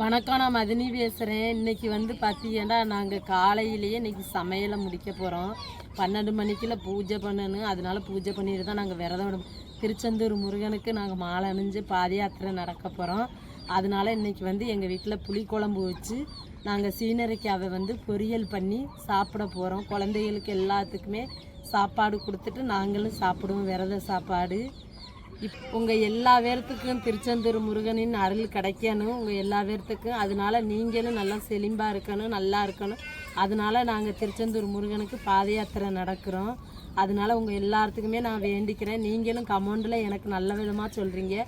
வணக்கம் நான் மதினி பேசுகிறேன் இன்னைக்கு வந்து பார்த்தீங்கன்னா நாங்கள் காலையிலேயே இன்னைக்கு சமையலை முடிக்க போகிறோம் பன்னெண்டு மணிக்குள்ள பூஜை பண்ணணும். அதனால பூஜை பண்ணிட்டு தான் நாங்கள் விரதம் விடும் திருச்செந்தூர் முருகனுக்கு நாங்கள் மாலை அணிஞ்சு பாதயாத்திரை நடக்க போகிறோம் அதனால இன்றைக்கி வந்து எங்கள் வீட்டில் புளிக்குழம்பு வச்சு நாங்கள் சீனரிக்காவை வந்து பொரியல் பண்ணி சாப்பிட போகிறோம் குழந்தைகளுக்கு எல்லாத்துக்குமே சாப்பாடு கொடுத்துட்டு நாங்களும் சாப்பிடுவோம். விரத சாப்பாடு. இப் உங்கள் எல்லா பேர்த்துக்கும் திருச்செந்தூர் முருகனின் அருள் கிடைக்கணும் உங்கள் எல்லா பேர்த்துக்கும் அதனால நீங்களும் நல்லா செழிம்பாக இருக்கணும் நல்லா இருக்கணும். அதனால நாங்கள் திருச்செந்தூர் முருகனுக்கு பாத யாத்திரை நடக்கிறோம். அதனால உங்கள் எல்லாத்துக்குமே நான் வேண்டிக்கிறேன். நீங்களும் கமெண்டில் எனக்கு நல்ல விதமாக சொல்கிறீங்க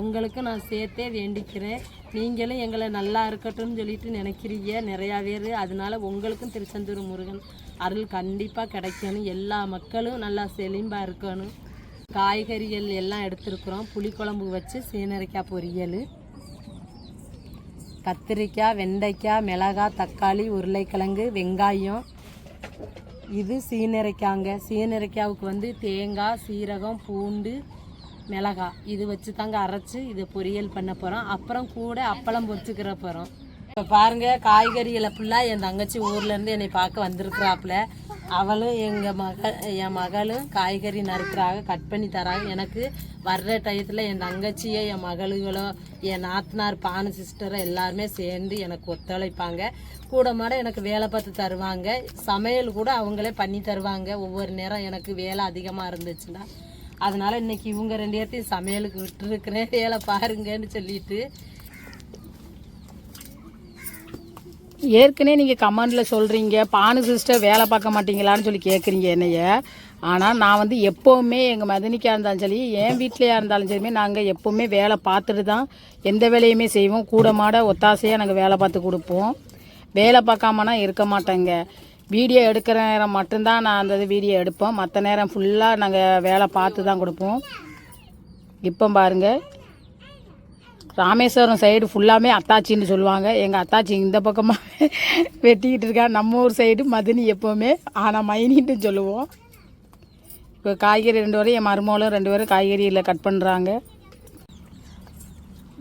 உங்களுக்கும் நான் சேர்த்தே வேண்டிக்கிறேன். நீங்களும் எங்களை நல்லா இருக்கட்டும்னு சொல்லிட்டு நினைக்கிறீங்க நிறையா பேர். அதனால உங்களுக்கும் திருச்செந்தூர் முருகன் அருள் கண்டிப்பாக கிடைக்கணும். எல்லா மக்களும் நல்லா செழிம்பாக இருக்கணும். காய்கறிகள் எல்லாம் எடுத்துருக்குறோம். புளிக்குழம்பு வச்சு சீனரைக்காய் பொரியல். கத்திரிக்காய் வெண்டைக்காய் மிளகாய் தக்காளி உருளைக்கிழங்கு வெங்காயம். இது சீனரைக்காங்க. சீனரைக்காவுக்கு வந்து தேங்காய் சீரகம் பூண்டு மிளகாய். இது வச்சு தாங்க அரைச்சி இதை பொரியல் பண்ண போகிறோம் அப்புறம் கூட அப்பளம் பொரிச்சுக்கிற போகிறோம் இப்போ பாருங்கள் காய்கறிகளை ஃபுல்லாக என் தங்கச்சி ஊர்லேருந்து என்னை பார்க்க வந்திருக்கிறாப்புல. அவளும் எங்கள் மக என் மகளும் காய்கறி நறுக்கிறாக கட் பண்ணி தராங்க எனக்கு வர்ற டயத்தில் என் தங்கச்சியோ என் மகளுகளோ என் நாத்தனார் பானு சிஸ்டரோ எல்லாருமே சேர்ந்து எனக்கு ஒத்துழைப்பாங்க. கூட மாட எனக்கு வேலை பார்த்து தருவாங்க. சமையல் கூட அவங்களே பண்ணி தருவாங்க. ஒவ்வொரு நேரம் எனக்கு வேலை அதிகமாக இருந்துச்சுன்னா. அதனால் இன்னைக்கு இவங்க ரெண்டு பேர்த்தையும் சமையலுக்கு விட்டுருக்குறேன். வேலை பாருங்கன்னு சொல்லிட்டு ஏற்கனவே நீங்கள் கமெண்டில் சொல்கிறீங்க பானு சிஸ்டர் வேலை பார்க்க மாட்டீங்களான்னு சொல்லி கேட்குறீங்க என்னைய. ஆனால் நான் வந்து எப்போவுமே எங்கள் மதனிக்காக இருந்தாலும் சரி என் வீட்லையாக இருந்தாலும் சரிமே நாங்கள் எப்போவுமே வேலை பார்த்துட்டு தான் எந்த வேலையுமே செய்வோம். கூட மாட ஒத்தாசையாக நாங்கள் வேலை பார்த்து கொடுப்போம். வேலை பார்க்காமனா இருக்க மாட்டேங்க. வீடியோ எடுக்கிற நேரம் மட்டும்தான் நான் அந்த வீடியோ எடுப்போம் மற்ற நேரம் ஃபுல்லாக நாங்கள் வேலை பார்த்து தான் கொடுப்போம். இப்போ பாருங்கள் ராமேஸ்வரம் சைடு ஃபுல்லாமே அத்தாச்சின்னு சொல்லுவாங்க. எங்கள் அத்தாச்சி இந்த பக்கமாக வெட்டிக்கிட்டு இருக்கா. நம்ம ஊர் சைடு மதினி எப்போவுமே ஆனால் மைனின்னு சொல்லுவோம். இப்போ காய்கறி ரெண்டு பேரும் என் மருமகளும் ரெண்டு பேரும் காய்கறியில் கட் பண்ணுறாங்க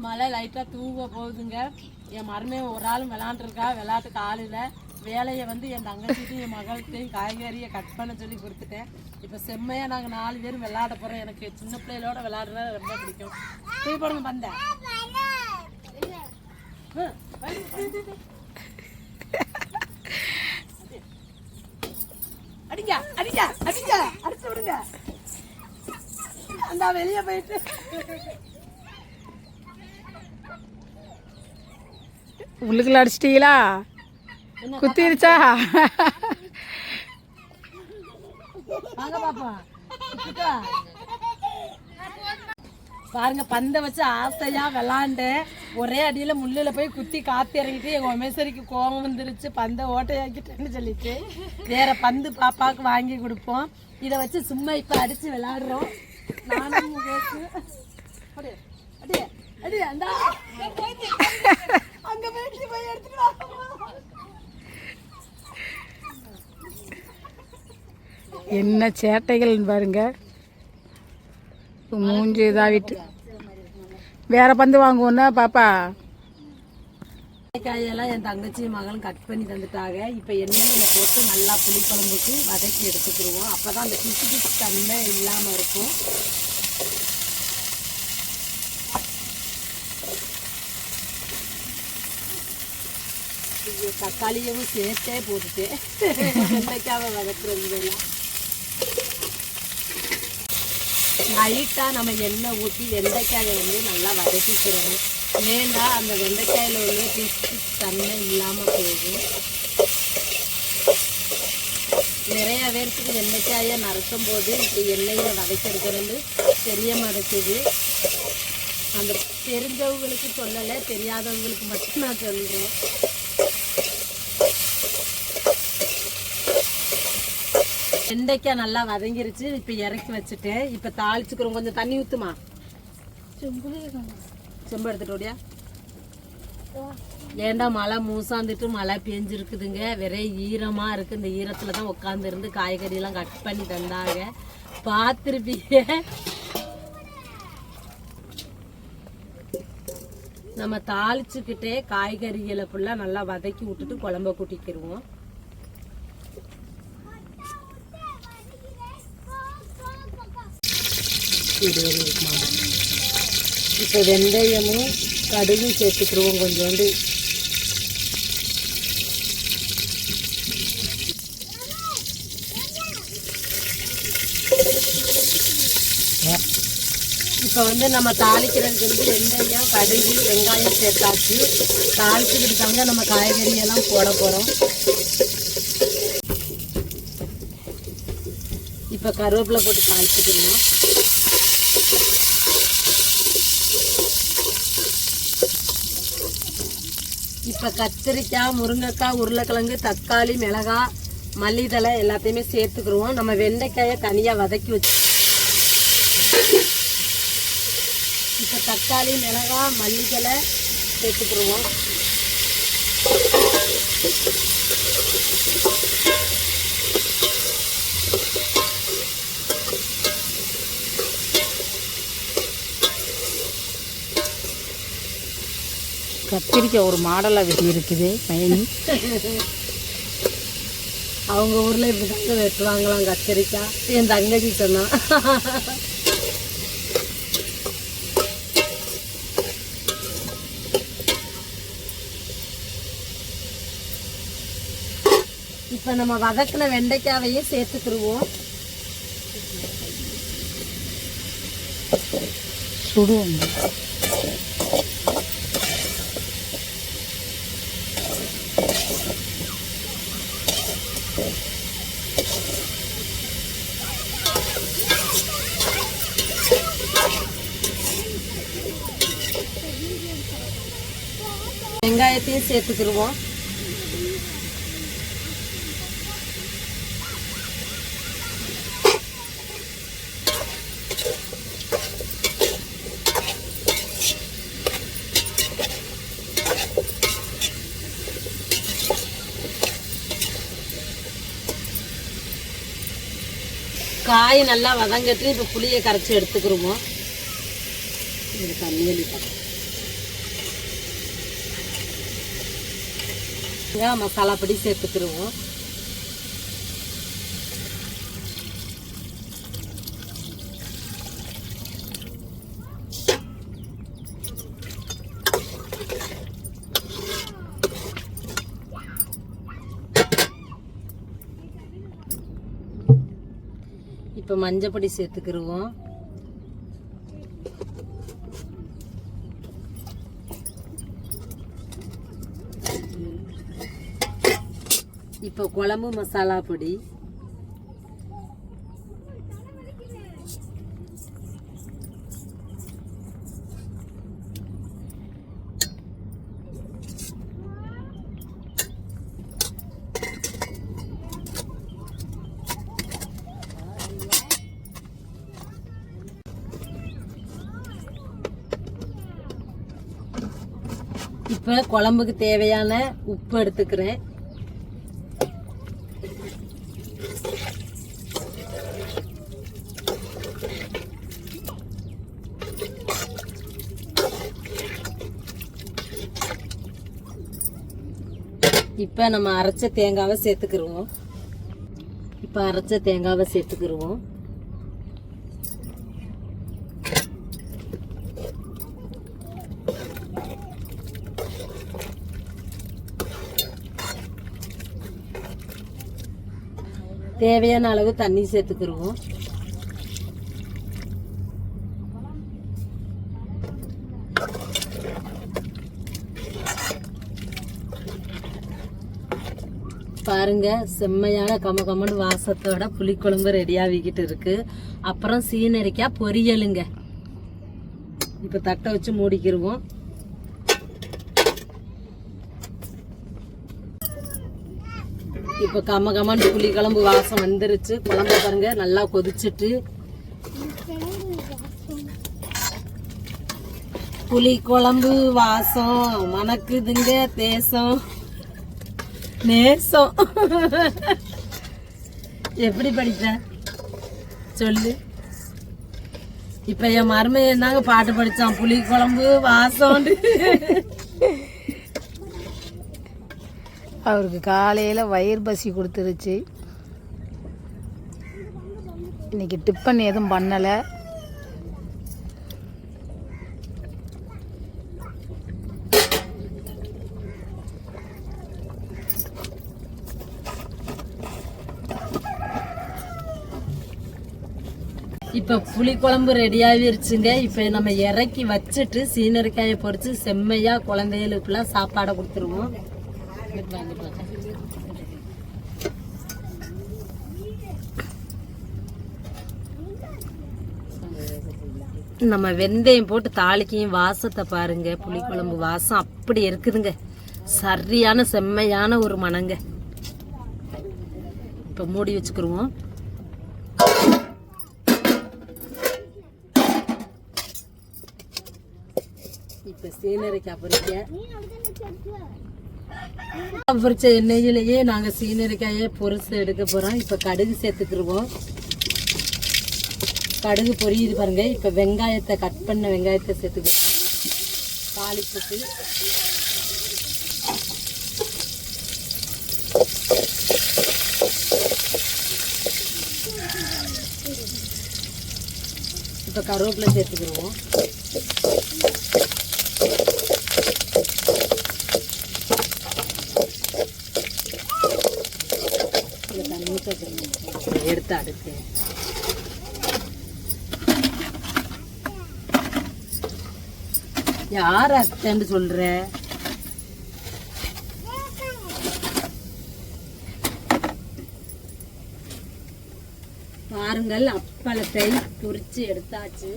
மழை லைட்டாக தூங்க போகுதுங்க. என் மருமே ஒரு ஆள் விளாண்டுருக்கா. விளாட்டுக்கு ஆள் இல்லை. வேலையை வந்து என் தங்கச்சிட்டையும் என் மகள்கிட்டையும் காய்கறியை கட் பண்ண சொல்லி கொடுத்துட்டேன். இப்போ செம்மையாக நாங்கள் நாலு பேரும் விளையாட போகிறோம் எனக்கு சின்ன பிள்ளைகளோட விளையாடுறது ரொம்ப பிடிக்கும். போய் போடுங்க பந்த. அடிங்க அடிங்க அடிங்க. அடிச்சு விடுங்க. அந்த வெளியே போயிட்டு. உள்ளுக்குள்ள அடிச்சிட்டீங்களா? குத்திருச்சா வாங்க பாப்பா. சுத்துக்கா. பாருங்க பந்தை வச்சு ஆசையா விளாண்டு ஒரே அடியில முள்ளுல போய் குத்தி காத்து இறங்கிட்டு எங்க உமேசரிக்கு கோபம் வந்துருச்சு. பந்தை ஓட்டையாக்கிட்டேன்னு சொல்லிட்டு வேற பந்து பாப்பாவுக்கு வாங்கி கொடுப்போம். இதை வச்சு சும்மா இப்ப அடிச்சு விளையாடுறோம் நானும் அடி, அந்தா. அங்க போய் எடுத்துட்டு என்ன சேட்டைகள்னு பாருங்க. மூஞ்சி இதாகிட்டு. வேற பந்து வாங்குவோன்னா பாப்பா. காயெல்லாம் என் தங்கச்சி மகளும் கட் பண்ணி தந்துட்டாங்க. இப்போ எண்ணெயில் போட்டு நல்லா புளிக்குழம்புக்கு வதக்கி எடுத்துக்கிடுவோம். அப்போ தான் அந்த பிசு பிசு தன்மை இல்லாமல் இருக்கும். இது தக்காளியும் சேர்த்தே போட்டுட்டு வெண்டைக்காவை வதக்குறது லைட்டாக நம்ம எண்ணெய் ஊற்றி வெண்டைக்காயை வந்து நல்லா வதக்கிக்கிறோம். ஏண்டா அந்த வெண்டைக்காயில் உள்ள பிசு தன்மை இல்லாமல் போகும். நிறைய பேருக்கு வெண்டைக்காயை நறுக்கும் போது இப்படி எண்ணெயில் வதக்கிறது தெரிய மாட்டேங்குது. அந்த தெரிஞ்சவங்களுக்கு சொல்லலை தெரியாதவங்களுக்கு மட்டும் நான் சொல்கிறேன் வெண்டைக்காய் நல்லா வதங்கிருச்சு இப்போ இறக்கி வச்சுட்டேன். இப்போ தாளிச்சுக்கிறோம். கொஞ்சம் தண்ணி ஊற்றுமா செம்பு எடுத்துட்டு ஏண்டா மழை மூசாந்துட்டு மழை பெஞ்சிருக்குதுங்க. வெறே ஈரமாக இருக்கு. இந்த ஈரத்தில் தான் உட்காந்துருந்து காய்கறியெல்லாம் கட் பண்ணி தந்தாங்க. பார்த்துருப்பீங்க நம்ம தாளிச்சுக்கிட்டே காய்கறிகளை ஃபுல்லாக நல்லா வதக்கி விட்டுட்டு குழம்ப கூட்டிக்கிடுவோம் இப்போ வெந்தயமும் கடுகும் சேர்த்துக்கிடுவோம் கொஞ்சோண்டு. இப்போ வந்து நம்ம தாளிக்கிறதுக்கு வந்து வெந்தயம் கடுகு வெங்காயம் சேர்த்தாச்சு. தாளிச்சுக்கிட்டு தாங்க நம்ம காய்கறி எல்லாம் போட போகிறோம் இப்போ கருவேப்பிலை போட்டு தாளிச்சுக்கணும் இப்போ கத்திரிக்காய் முருங்கைக்காய் உருளைக்கிழங்கு தக்காளி மிளகாய் மல்லிதழை எல்லாத்தையுமே சேர்த்துக்கிடுவோம் நம்ம வெண்டைக்காயை தனியாக வதக்கி வச்சு இப்போ தக்காளி மிளகாய் மல்லித்தலை சேர்த்துக்கிருவோம். கத்திரிக்காய் ஒரு மாடலாக வெட்டி இருக்குது பயணி அவங்க ஊரில் இப்படி தாங்க வெட்டுவாங்களாம் கத்திரிக்காய் என் தங்கச்சி சொன்னா. இப்போ நம்ம வதக்கின வெண்டைக்காவையே சேர்த்துக்கிருவோம் சுடுவோம். வெங்காயத்தையும் சேர்த்துக்கிடுவோம் காய் நல்லா வதங்கட்டு இப்போ புளியை கரைச்சி எடுத்துக்கிடுவோம் இது தண்ணி மசாலா பொடி சேர்த்துக்கிருவோம் இப்போ மஞ்சள் பொடி சேர்த்துக்கிருவோம். இப்போ குழம்பு மசாலா பொடி. இப்போ குழம்புக்கு தேவையான உப்பு எடுத்துக்கிறேன். இப்போ நம்ம அரைச்ச தேங்காவை சேர்த்துக்கிருவோம். இப்போ அரைச்ச தேங்காவை சேர்த்துக்கிருவோம். தேவையான அளவு தண்ணி சேர்த்துக்கிருவோம். பாருங்க செம்மையான கம வாசத்தோட புளிக்குழம்பு ரெடியாகிக்கிட்டு இருக்கு. அப்புறம் சீனரிக்காய் பொரியலுங்க. இப்போ தட்டை வச்சு மூடிக்கிருவோம். இப்போ கம கமன்னு புளி குழம்பு வாசம் வந்துருச்சு. குழம்பு பாருங்க நல்லா கொதிச்சிட்டு. புளி குழம்பு வாசம் மணக்குதுங்க தேசம். நேசம். எப்படி படித்த சொல்லு. இப்ப என் மருமை என்னங்க பாட்டு படிச்சான்? புளி குழம்பு வாசம் அவருக்கு காலையில் வயிறு பசி கொடுத்துருச்சு. இன்னைக்கு டிஃபன் எதுவும் பண்ணலை. இப்போ புளி குழம்பு ரெடி ஆகிருச்சுங்க நம்ம இறக்கி வச்சுட்டு சீனரிக்காயை பொறிச்சு செம்மையாக குழந்தைகளுக்குலாம் சாப்பாடை கொடுத்துருவோம். நம்ம வெந்தயம் போட்டு தாளிக்கையும் வாசத்தை பாருங்க. புளிக்குழம்பு வாசம் அப்படி இருக்குதுங்க. சரியான செம்மையான ஒரு மணங்க. இப்போ மூடி வச்சுக்கிருவோம். சீனரிக்காய் பொரிக்க பொரிச்ச எண்ணெயிலேயே நாங்க சீனரிக்காயை பொரிச்சு எடுக்க போறோம். இப்ப கடுகு சேர்த்துக்கிருவோம். கடுகு பொரியுது பாருங்க. இப்ப வெங்காயத்தை கட் பண்ண வெங்காயத்தை சேர்த்துக்கிறோம் தாளிப்புக்கு. இப்ப கருவேப்பிலை சேர்த்துக்கிருவோம் இதை தண்ணி ஊத்த யார் அத்தன்னு சொல்ற? பாருங்கள் அப்பளத்தை பொறிச்சு எடுத்தாச்சு.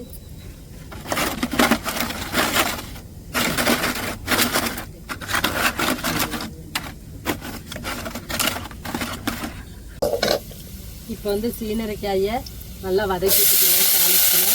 இப்போ வந்து சீனரைக்காயை நல்லா வதக்கிட்டுக்கிறோம் தாளிச்சில்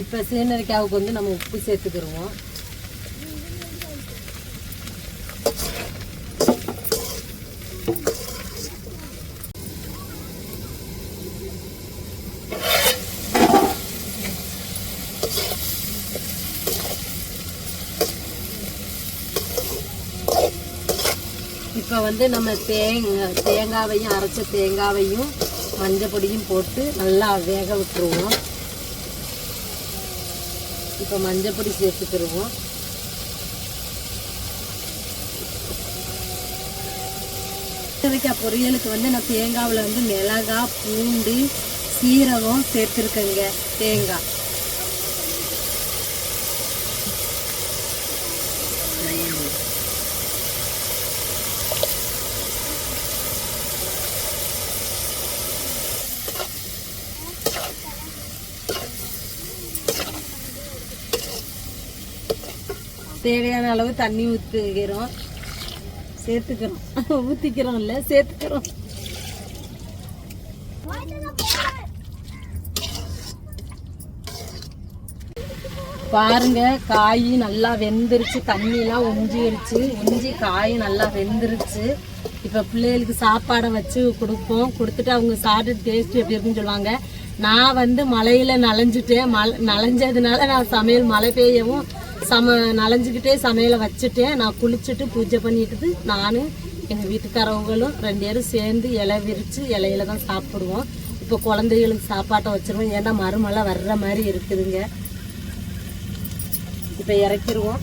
இப்போ சீனரிக்காவுக்கு வந்து நம்ம உப்பு சேர்த்துக்கிருவோம் வந்து நம்ம தேங்காய் தேங்காவையும் அரைச்ச தேங்காவையும் மஞ்சள் பொடியும் போட்டு நல்லா வேக விட்டுருவோம். இப்போ மஞ்சள் பொடி சேர்த்துக்கிடுவோம் கத்திரிக்காய் பொரியலுக்கு வந்து நான் தேங்காவில் வந்து மிளகாய் பூண்டு சீரகம் சேர்த்துருக்கேங்க தேங்காய். தேவையான அளவு தண்ணி ஊற்றுக்கிறோம் சேர்த்துக்கிறோம். ஊற்றிக்கிறோம் இல்லை சேர்த்துக்கிறோம். பாருங்க காய் நல்லா வெந்துருச்சு. தண்ணிலாம் உஞ்சிருச்சு உஞ்சி காய் நல்லா வெந்துருச்சு. இப்போ பிள்ளைகளுக்கு சாப்பாடை வச்சு கொடுப்போம். கொடுத்துட்டு அவங்க சாப்பிட்டு டேஸ்ட் எப்படி இருக்குன்னு சொல்லுவாங்க. நான் வந்து மழையில நனைஞ்சிட்டேன் மழை நனைஞ்சதுனால நான் சமையல் மழை பெய்யவும் சம நனைஞ்சுக்கிட்டே சமையலை வச்சுட்டேன் நான் குளிச்சுட்டு பூஜை பண்ணிட்டு நான் எங்கள் வீட்டுக்காரவங்களும் ரெண்டு பேரும் சேர்ந்து இலை விரித்து இலையில தான் சாப்பிடுவோம். இப்போ குழந்தைகளுக்கு சாப்பாட்டை வச்சிருவோம். ஏன்னா மறுமழை வர்ற மாதிரி இருக்குதுங்க. இப்போ இறக்கிடுவோம்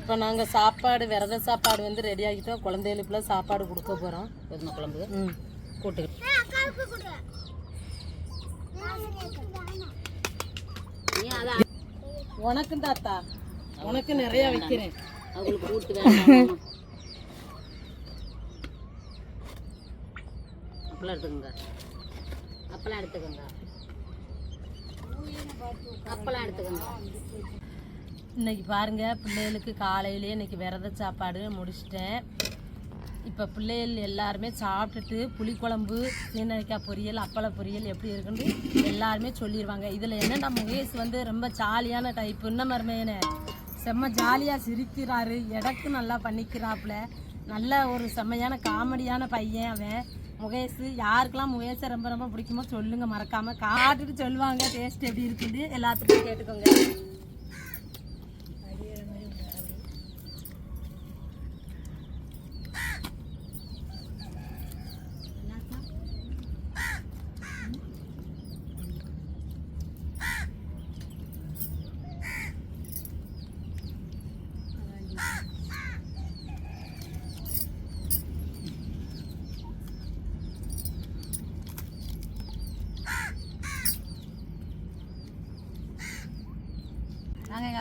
இப்போ நாங்கள் சாப்பாடு விரத சாப்பாடு வந்து ரெடி ஆகிட்டோம். குழந்தைகளுக்குலாம் சாப்பாடு கொடுக்க போகிறோம் குழம்பு? ம். கூட்டு உனக்கும் தாத்தா. உனக்கு நிறைய வைக்கிறேன். அப்பெல்லாம் எடுத்துக்கோங்க. அப்பெல்லாம் எடுத்துக்கோங்க. அப்பெல்லாம் எடுத்துக்கோங்க. இன்னைக்கு பாருங்க பிள்ளைகளுக்கு காலையிலேயே இன்னைக்கு விரத சாப்பாடு முடிச்சிட்டேன். இப்போ பிள்ளைகள் எல்லாருமே சாப்பிட்டுட்டு புளிக்குழம்பு சீனரிக்காய் பொரியல் அப்பள பொரியல் எப்படி இருக்குன்னு எல்லாருமே சொல்லிடுவாங்க இதில் என்னென்ன முகேஷ் வந்து ரொம்ப ஜாலியான டைப் என்ன மருமையனே செம்ம ஜாலியாக சிரிக்கிறாரு. எடக்கு நல்லா பண்ணிக்கிறாப்புல. நல்ல ஒரு செம்மையான காமெடியான பையன் அவன். முகேஷ் யாருக்கெல்லாம் முகேஷை ரொம்ப ரொம்ப பிடிக்குமோ சொல்லுங்கள் மறக்காமல் காட்டுட்டு சொல்லுவாங்க. டேஸ்ட் எப்படி இருக்குன்னு எல்லாத்துக்கும் கேட்டுக்கோங்க.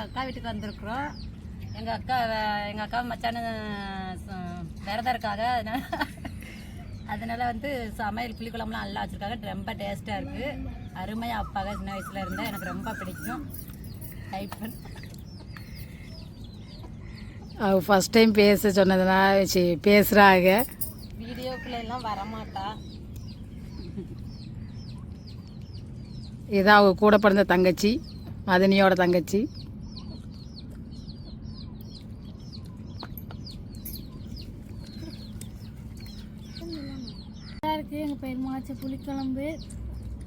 அக்கா வீட்டுக்கு வந்திருக்குறோம். எங்கள் அக்கா எங்கள் அக்கா மச்சான விரதம் இருக்காங்க அதனால அதனால வந்து சமையல் புளிக்குழம்புலாம் நல்லா வச்சுருக்காங்க. ரொம்ப டேஸ்ட்டாக இருக்குது அருமையாக அப்பாக சின்ன வயசில் இருந்தால் எனக்கு ரொம்ப பிடிக்கும். டைப் பண்ண. அவ ஃபஸ்ட் டைம் பேச சொன்னதுனால சரி பேசுகிறாங்க வீடியோக்குள்ள எல்லாம் வரமாட்டா. இதான் அவங்க கூட பிறந்த தங்கச்சி மதனியோட தங்கச்சி. பெருமா வச்ச புளிக்குழம்பு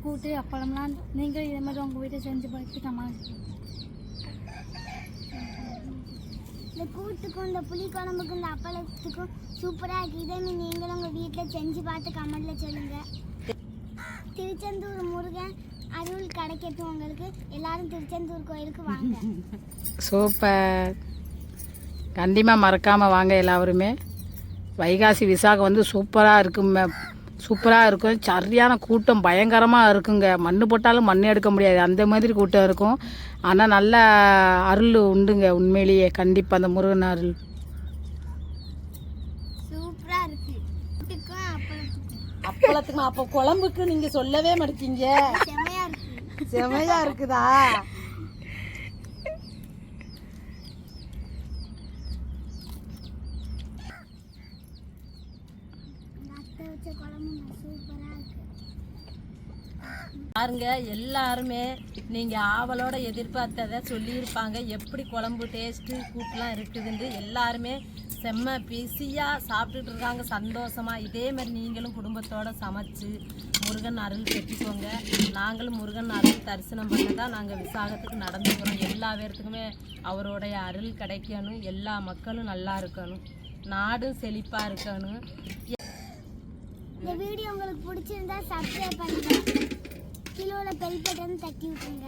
கூட்டு அப்பளம்லாம் நீங்கள் இதே மாதிரி உங்கள் வீட்டை செஞ்சு பார்த்து கமெண்ட் இந்த கூட்டுக்கும் இந்த புளிக்குழம்புக்கும் இந்த அப்பளத்துக்கும் சூப்பராக இருக்குது நீங்களும் உங்கள் வீட்டில் செஞ்சு பார்த்து கமெண்ட்டில் சொல்லுங்கள் திருச்செந்தூர் முருகன் அருள் கிடைக்கட்டும் உங்களுக்கு. எல்லாரும் திருச்செந்தூர் கோயிலுக்கு வாங்க. சூப்பர். கண்டிப்பாக மறக்காமல் வாங்க எல்லாருமே. வைகாசி விசாகம் வந்து சூப்பராக இருக்கும். சூப்பராக இருக்கும். சரியான கூட்டம் பயங்கரமாக இருக்குங்க. மண்ணு போட்டாலும் மண் எடுக்க முடியாது. அந்த மாதிரி கூட்டம் இருக்கும். ஆனால் நல்ல அருள் உண்டுங்க உண்மையிலேயே. கண்டிப்பாக அந்த முருகன் அருள். அப்பளத்துக்கு அப்போ குழம்புக்கு நீங்கள் சொல்லவே மாட்டீங்க. செமையா இருக்குதா இந்த அத்தை வச்ச குழம்பு சூப்பராக இருக்குது பாருங்க எல்லாருமே நீங்க ஆவலோட எதிர்பார்த்ததை சொல்லியிருப்பாங்க. எப்படி குழம்பு டேஸ்ட்டு கூட்டுலாம் இருக்குதுன்னு எல்லாருமே செம்ம பிஸியாக சாப்பிட்டுட்டு இருக்காங்க சந்தோஷமா. இதே மாதிரி நீங்களும் குடும்பத்தோடு சமைச்சு முருகன் அருள் பெற்றுக்கோங்க. நாங்களும் முருகன் அருள் தரிசனம் பண்ண தான் நாங்கள் விசாகத்துக்கு நடந்து போகிறோம் எல்லா பேர்த்துக்குமே அவருடைய அருள் கிடைக்கணும். எல்லா மக்களும் நல்லா இருக்கணும். நாடும் செழிப்பாக இருக்கணும். இந்த வீடியோ உங்களுக்கு பிடிச்சிருந்தா சப்ஸ்கிரைப் பண்ணுங்கள் கீழே உள்ள பெல் பட்டன் தட்டி விட்டுருங்க